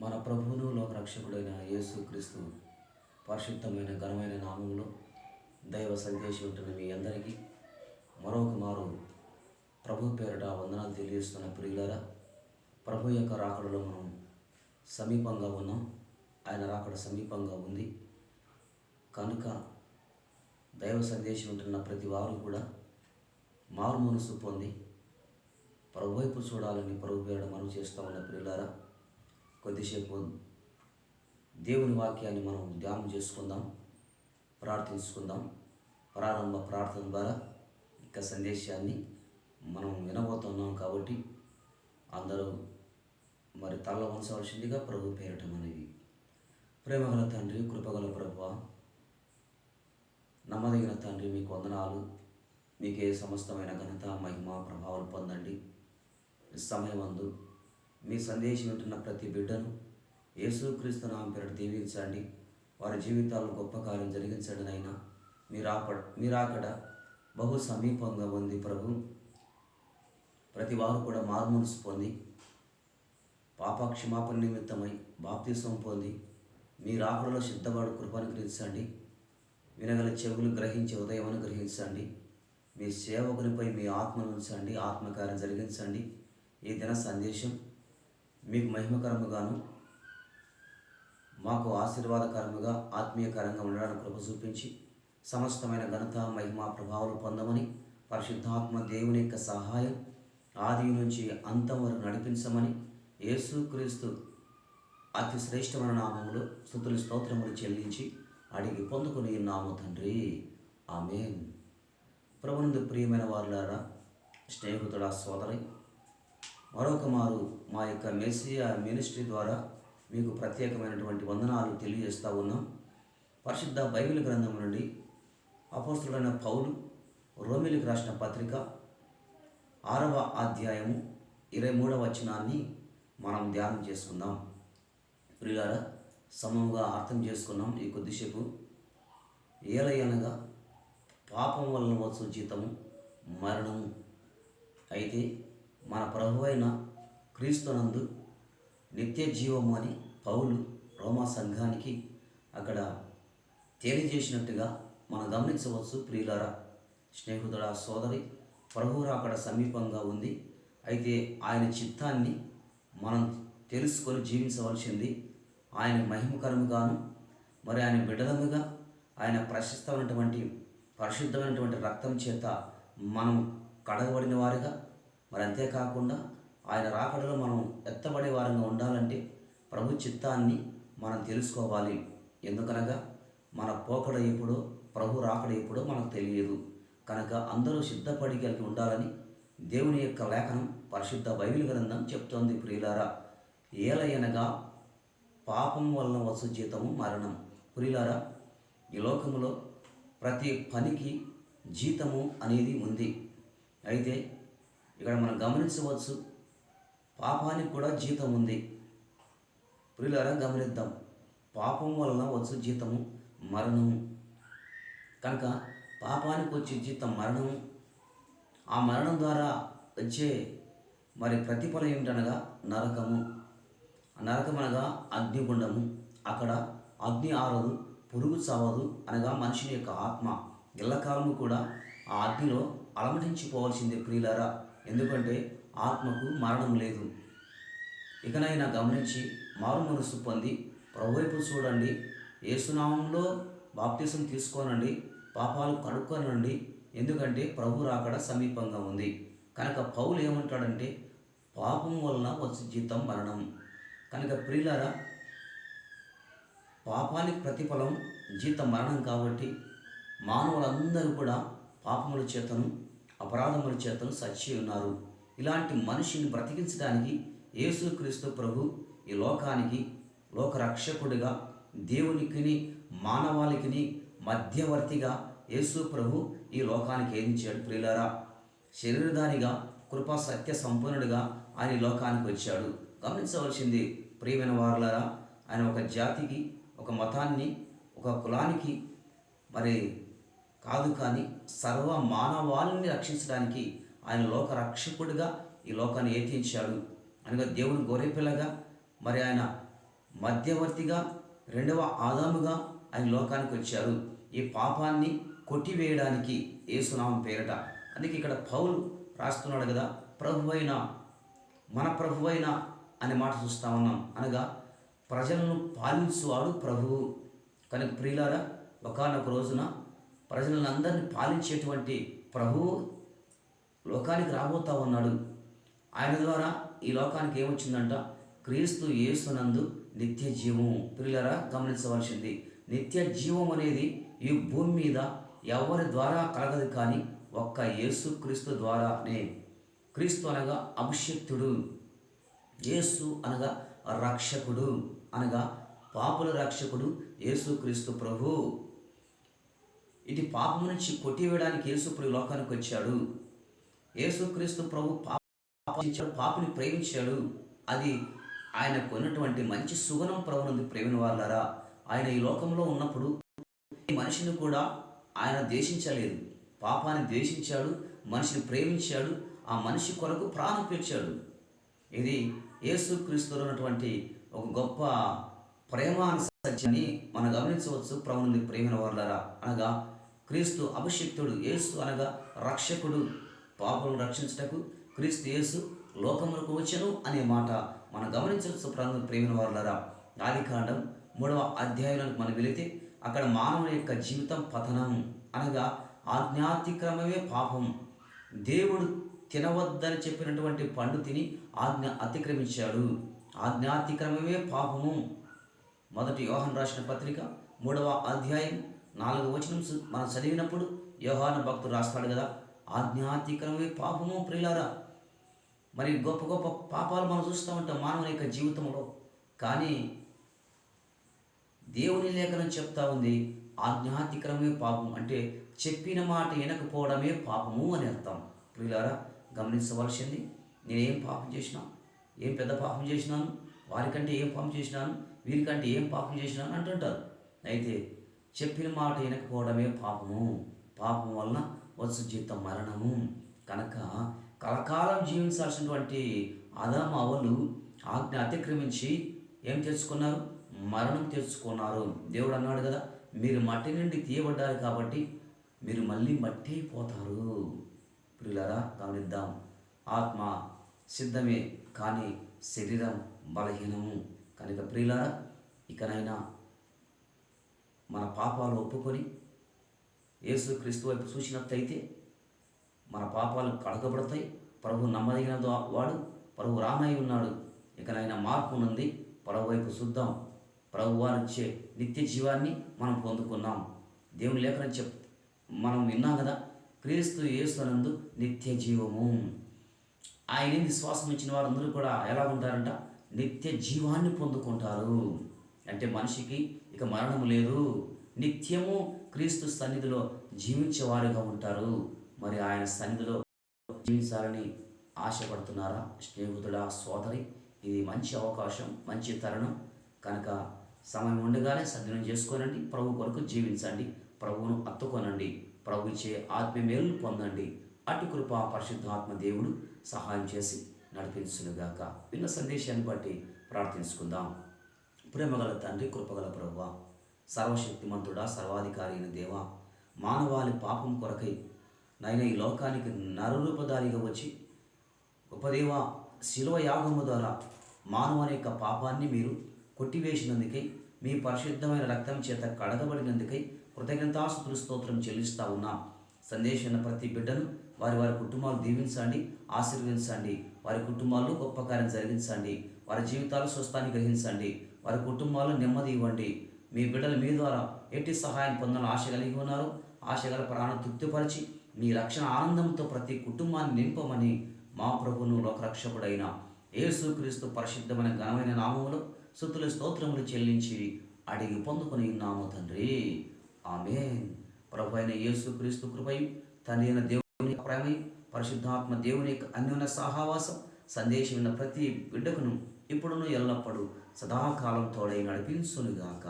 మన ప్రభువును లోకరక్షకుడైన యేసు క్రీస్తు పరిశుద్ధమైన ఘనమైన నామంలో దైవ సందేశం ఉంటున్న మీ అందరికీ మరొక మారు ప్రభు పేరిట వందనాలు తెలియజేస్తున్న ప్రియులారా ప్రభు యొక్క రాకడలో మనం సమీపంగా ఉన్నాం. ఆయన రాకడ సమీపంగా ఉంది. కనుక దైవ సందేశం ఉంటున్న ప్రతి వారు కూడా మారు మనసు పొంది ప్రభు వైపు చూడాలని ప్రభు పేరిట మనం చేస్తూ ఉన్న ప్రియులారా కొద్దిసేపు దేవుని వాక్యాన్ని మనం ధ్యానం చేసుకుందాం ప్రార్థించుకుందాం. ప్రారంభ ప్రార్థన ద్వారా ఇక సందేశాన్ని మనం వినబోతున్నాం కాబట్టి అందరూ మరి తల వంచవలసిందిగా ప్రభు పేరటం అనేది ప్రేమగల తండ్రి కృపగల ప్రభు నమ్మదగిన తండ్రి మీకు వందనాలు. మీకే సమస్తమైన ఘనత మహిమ ప్రభావాలు పొందండి. సమయమందు మీ సందేశం వింటున్న ప్రతి బిడ్డను యేసుక్రీస్తు నామం పేరు దీవించండి. వారి జీవితాల్లో గొప్ప కార్యం జరిగించండి నైనా మీరాప మీరాకడ బహు సమీపంగా ఉంది ప్రభు. ప్రతి వారు కూడా మార్మోన్స్ పొంది పాప క్షమాపణ నిమిత్తమై బాప్తిసం పొంది మీ రాకడలో సిద్ధపడు కృపను గ్రహించండి. వినగల చెవులు గ్రహించి ఉదయం గ్రహించండి. మీ సేవకునిపై మీ ఆత్మను ఉంచండి. ఆత్మకార్యం జరిగించండి. ఈ దిన సందేశం మీకు మహిమకరముగాను మాకు ఆశీర్వాదకరముగా ఆత్మీయకరంగా ఉండడానికి కృప చూపించి సమస్తమైన ఘనత మహిమ ప్రభావాలు పొందమని పరిశుద్ధాత్మ దేవుని యొక్క సహాయం ఆది నుంచి అంతం వరకు నడిపించమని యేసుక్రీస్తు అతి శ్రేష్టమైన నామములు స్థుతులు స్తోత్రములు చెల్లించి అడిగి పొందుకుని నాము తండ్రి. ఆమెన్. ప్రభునందు ప్రియమైన వారులారా స్నేహితుడా సోదరి మరొక మారు మా యొక్క మెస్సియా మినిస్ట్రీ ద్వారా మీకు ప్రత్యేకమైనటువంటి వందనాలు తెలియజేస్తూ ఉన్నాం. పరిశుద్ధ బైబిల్ గ్రంథం నుండి అపోస్తుడైన పౌలు రోమిలికి రాసిన పత్రిక ఆరవ అధ్యాయము ఇరవై మూడవ వచనాన్ని మనం ధ్యానం చేసుకుందాం. ప్రియులారా సమముగా అర్థం చేసుకున్నాం ఈ కొద్దిసేపు. ఏలయనగా పాపం వలన వచ్చు జీతము మరణము. అయితే మన ప్రభు అయిన క్రీస్తునందు నిత్య జీవము అని పౌలు రోమా సంఘానికి అక్కడ తెలియజేసినట్టుగా మనం గమనించవచ్చు. ప్రియులారా స్నేహితుడ సోదరి ప్రభువురా అక్కడ సమీపంగా ఉంది. అయితే ఆయన చిత్తాన్ని మనం తెలుసుకొని జీవించవలసింది ఆయన మహిమకరముగాను మరి ఆయన బిడ్డలముగా ఆయన ప్రశస్తమైనటువంటి పరిశుద్ధమైనటువంటి రక్తం చేత మనం కడగబడిన వారిగా మరి అంతేకాకుండా ఆయన రాకడలో మనం ఎత్తబడే వారంగా ఉండాలంటే ప్రభు చిత్తాన్ని మనం తెలుసుకోవాలి. ఎందుకనగా మన పోకడ ఎప్పుడో ప్రభు రాకడ ఎప్పుడో మనకు తెలియదు. కనుక అందరూ సిద్ధపడి కలిగి ఉండాలని దేవుని యొక్క లేఖనం పరిశుద్ధ బైబిల్ గ్రంథం చెప్తోంది ప్రియులారా. ఏలయనగా పాపం వలన వసు జీతము మరణం. ప్రియులారా ఈ లోకంలో ప్రతి పనికి జీతము అనేది ఉంది. అయితే ఇక్కడ మనం గమనించవచ్చు. పాపానికి కూడా జీతం ఉంది. ప్రియులారా గమనిద్దాం. పాపం వలన వచ్చు జీతము మరణము. కనుక పాపానికి వచ్చే జీతం మరణము. ఆ మరణం ద్వారా వచ్చే మరి ప్రతిఫలం ఏమిటనగా నరకము. నరకం అనగా అగ్నిగుండము. అక్కడ అగ్ని ఆరదు పురుగు చావదు అనగా మనిషిని యొక్క ఆత్మ. ఎల్లకాలము కూడా ఆ అగ్నిలో అలమటించిపోవాల్సిందే ప్రియులారా. ఎందుకంటే ఆత్మకు మరణం లేదు. ఇకనైనా గమనించి మారు మనసు పొంది ప్రభువైపు చూడండి. ఏసునామంలో బాప్తిసం తీసుకోనండి. పాపాలు కడుక్కోనండి ఎందుకంటే ప్రభు రాకడ సమీపంగా ఉంది. కనుక పౌలు ఏమంటాడంటే పాపం వలన వచ్చే జీతం మరణం. కనుక ప్రియులారా పాపానికి ప్రతిఫలం జీతం మరణం కాబట్టి మానవులందరూ కూడా పాపముల చేతను అపరాధముల చేతను సచ్చి ఉన్నారు. ఇలాంటి మనిషిని బ్రతికించడానికి యేసుక్రీస్తు ప్రభు ఈ లోకానికి లోకరక్షకుడిగా దేవునికిని మానవాళికిని మధ్యవర్తిగా యేసు ప్రభు ఈ లోకానికి ఏదించాడు ప్రియులారా? శరీరధానిగా కృపా సత్య సంపన్నుడిగా ఆయన లోకానికి వచ్చాడు. గమనించవలసింది ప్రియమైన వారులరా ఆయన ఒక జాతికి ఒక మతాన్ని ఒక కులానికి మరి కాదు కానీ సర్వ మానవాళిని రక్షించడానికి ఆయన లోక రక్షకుడిగా ఈ లోకాన్ని ఏతించాడు అనగా దేవుని గొర్రెపిల్లగా మరి ఆయన మధ్యవర్తిగా రెండవ ఆదాముగా ఆయన లోకానికి వచ్చారు. ఈ పాపాన్ని కొట్టివేయడానికి ఏసునామం పేరట. అందుకే ఇక్కడ పౌలు రాస్తున్నాడు కదా ప్రభువైన మన ప్రభువైన అనే మాట చూస్తా ఉన్నాం. అనగా ప్రజలను పాలించువాడు ప్రభువు. కనుక ప్రియులారా ఒకనొక రోజున ప్రజలను పాలించేటువంటి ప్రభు లోకానికి రాబోతా ఉన్నాడు. ఆయన ద్వారా ఈ లోకానికి ఏమొచ్చిందంట? క్రీస్తు యేసునందు నిత్య జీవము. పిల్లరా గమనించవలసింది నిత్య జీవం అనేది ఈ భూమి మీద ఎవరి ద్వారా కలగదు కానీ ఒక్క యేసు క్రీస్తు ద్వారానే. క్రీస్తు అనగా అభిషక్తుడు యేసు అనగా రక్షకుడు అనగా పాపుల రక్షకుడు యేసుక్రీస్తు ప్రభు. ఇది పాపం నుంచి కొట్టివేయడానికి యేసు ప్రభు లోకానికి వచ్చాడు. యేసుక్రీస్తు ప్రభు పాపించాడు పాపిని ప్రేమించాడు. అది ఆయనకు ఉన్నటువంటి మంచి సుగుణం ప్రభునంది ప్రేమిన వాళ్ళారా ఆయన ఈ లోకంలో ఉన్నప్పుడు ఈ మనిషిని కూడా ఆయన ద్వేషించలేదు. పాపాన్ని ద్వేషించాడు మనిషిని ప్రేమించాడు ఆ మనిషి కొరకు ప్రాణం పెంచాడు ఇది యేసుక్రీస్తులో ఉన్నటువంటి ఒక గొప్ప ప్రేమాను సత్యాన్ని మనం గమనించవచ్చు ప్రభునంది ప్రేమిన వాళ్ళారా అనగా క్రీస్తు అభిషిక్తుడు యేసు అనగా రక్షకుడు. పాపలను రక్షించటకు క్రీస్తు యేసు లోకములకు వచ్చను అనే మాట మనం గమనించవచ్చు ప్రాంతం ప్రేమిన వారులరా. ఆదికాండం మూడవ అధ్యాయంలోకి మనం వెళితే అక్కడ మానవుని యొక్క జీవితం పతనం అనగా ఆజ్ఞాతిక్రమమే పాపం. దేవుడు తినవద్దని చెప్పినటువంటి పండు తిని ఆజ్ఞ అతిక్రమించాడు. ఆజ్ఞాతిక్రమమే పాపము. మొదటి యోహన్ రాసిన పత్రిక మూడవ అధ్యాయం నాలుగు వచనం మనం చదివినప్పుడు యోహాన భక్తుడు రాస్తాడు కదా ఆధ్యాత్మికమే పాపము ప్రియులారా. మరి గొప్ప గొప్ప పాపాలు మనం చూస్తూ ఉంటాం మానవుని యొక్క జీవితంలో. కానీ దేవుని లేఖనం చెప్తా ఉంది ఆజ్ఞాతిక్రమే పాపం అంటే చెప్పిన మాట వినకపోవడమే పాపము అని అర్థం. ప్రియులారా గమనించవలసింది నేనేం పాపం చేసినా ఏం పెద్ద పాపం చేసినాను వారికంటే ఏం పాపం చేసినాను వీరికంటే ఏం పాపం చేసినాను అంటుంటారు. అయితే చెప్పిన మాట వినకపోవడమే పాపము. పాపం వలన వచ్చు జీతం మరణము. కనుక కలకాలం జీవించాల్సినటువంటి ఆదాము అవలు ఆజ్ఞ అతిక్రమించి ఏం తెచ్చుకున్నారు మరణం తెచ్చుకున్నారు దేవుడు అన్నాడు కదా మీరు మట్టి నుండి తీయబడ్డారు కాబట్టి మీరు మళ్ళీ మట్టి అయిపోతారు ప్రియులరా గమనిద్దాం. ఆత్మ సిద్ధమే కానీ శరీరం బలహీనము. కనుక ప్రియులరా ఇకనైనా మన పాపాలు ఒప్పుకొని యేసు క్రీస్తు వైపు చూసినట్టయితే మన పాపాలు కడగబడతాయి. ప్రభు నమ్మదగిన వాడు ప్రభు రానై ఉన్నాడు. ఇకనైనా మార్పు నుండి ప్రభు వైపు చూద్దాం. ప్రభు వారిచ్చే నిత్య జీవాన్ని మనం పొందుకున్నాం. దేవుని లేఖనం చెప్ మనం విన్నాం కదా క్రీస్తు యేసునందు నిత్య జీవము. ఆయన విశ్వాసం ఇచ్చిన వారందరూ కూడా ఎలా ఉంటారంట నిత్య జీవాన్ని పొందుకుంటారు. అంటే మనిషికి ఇక మరణం లేదు. నిత్యము క్రీస్తు సన్నిధిలో జీవించేవారుగా ఉంటారు. మరి ఆయన సన్నిధిలో జీవించాలని ఆశపడుతున్నారా? స్నేహితుడా సోదరి ఇది మంచి అవకాశం మంచి తరుణం. కనుక సమయం ఉండగానే సద్వినం చేసుకోనండి. ప్రభు కొరకు జీవించండి. ప్రభువును అత్తుకొనండి. ప్రభు ఇచ్చే ఆత్మ మేలు పొందండి. అటు కృప పరిశుద్ధాత్మ దేవుడు సహాయం చేసి నడిపించునుగాక. విన్న సందేశాన్ని బట్టి ప్రార్థించుకుందాం. ప్రేమగల తండ్రి కృపగల ప్రభువ సర్వశక్తిమంతుడా సర్వాధికారి అయిన దేవ. మానవాళి పాపం కొరకై నైనా ఈ లోకానికి నరరూపధారిగా వచ్చి గొప్పదేవ శిలువ యాగము ద్వారా మానవుని యొక్క పాపాన్ని మీరు కొట్టివేసినందుకై మీ పరిశుద్ధమైన రక్తం చేత కడగబడినందుకై కృతజ్ఞతాస్తుతులు స్తోత్రం చెల్లిస్తా ఉన్నాం. సందేశం ప్రతి బిడ్డను వారి వారి కుటుంబాలు దీవించండి ఆశీర్వదించండి. వారి కుటుంబాల్లో గొప్ప కార్యం జరిగించండి. వారి జీవితాలు స్వస్థాన్ని గ్రహించండి. వారి కుటుంబాలు నెమ్మది ఇవ్వండి. మీ బిడ్డలు మీ ద్వారా ఎట్టి సహాయం పొందాలని ఆశ కలిగి ఉన్నారు. ఆశ గల ప్రాణ తృప్తిపరిచి మీ రక్షణ ఆనందంతో ప్రతి కుటుంబాన్ని నింపమని మా ప్రభును లోకరక్షకుడైన యేసుక్రీస్తు పరిశుద్ధమైన ఘనమైన నామములు సుతుల స్తోత్రములు చెల్లించి అడిగి పొందుకుని ఉన్నాము తండ్రి. ఆమె ప్రభు అయిన యేసుక్రీస్తు కృపయు తండ్రి అయిన దేవుని యొక్క ప్రేమయు పరిశుద్ధాత్మ దేవుని యొక్క అన్యోన్య సహావాసం సందేశం ప్రతి బిడ్డకును ఇప్పుడును ఎల్లప్పుడూ సదాకాలం తోడై నడిపించునుగాక.